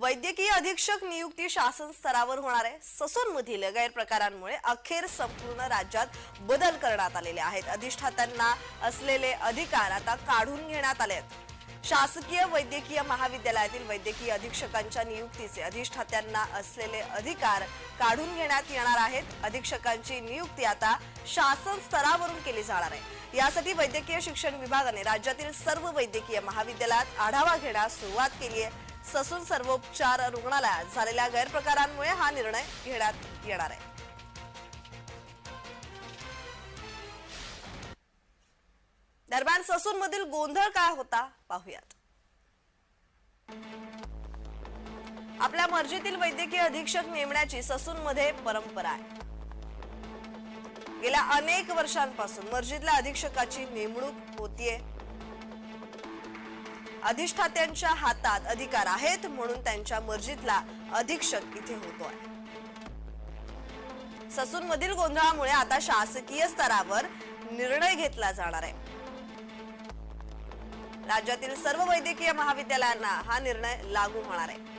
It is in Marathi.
वैद्यकीय अधीक्षक नियुक्ती शासन स्तरावर होणार आहे. ससून मधील गैरप्रकारांमुळे अखेर संपूर्ण राज्यात बदल करण्यात आलेले आहेत. अधिष्ठात्यांना असलेले अधिकार आता काढून घेण्यात आले आहेत. शासकीय वैद्यकीय महाविद्यालयातील वैद्यकीय अधीक्षकांच्या नियुक्तीचे अधिष्ठात्यांना असलेले अधिकार काढून घेण्यात येणार आहेत. अधीक्षकांची नियुक्ती आता शासन स्तरावरून केली जाणार आहे. यासाठी वैद्यकीय शिक्षण विभागाने राज्यातील सर्व वैद्यकीय महाविद्यालयात आढावा घेण्यास सुरुवात केली आहे. ससून सर्वोपचार रुग्णालयात झालेल्या गैरप्रकारांमुळे हा निर्णय घेण्यात येणार आहे. दरम्यान ससून मधील गोंधळ काय होता पाहूयात. आपल्या मर्जीतील वैद्यकीय अधीक्षक नेमण्याची ससून मध्ये परंपरा आहे. गेल्या अनेक वर्षांपासून मर्जीतल्या अधीक्षकाची नेमणूक होतीये. अधिष्ठात्यांच्या हातात अधिकार आहेत म्हणून त्यांच्या मर्जीतला अधीक्षक इथे होतोय. ससून मधील गोंधळामुळे आता शासकीय स्तरावर निर्णय घेतला जाणार आहे. राज्यातील सर्व वैद्यकीय महाविद्यालयांना हा निर्णय लागू होणार आहे.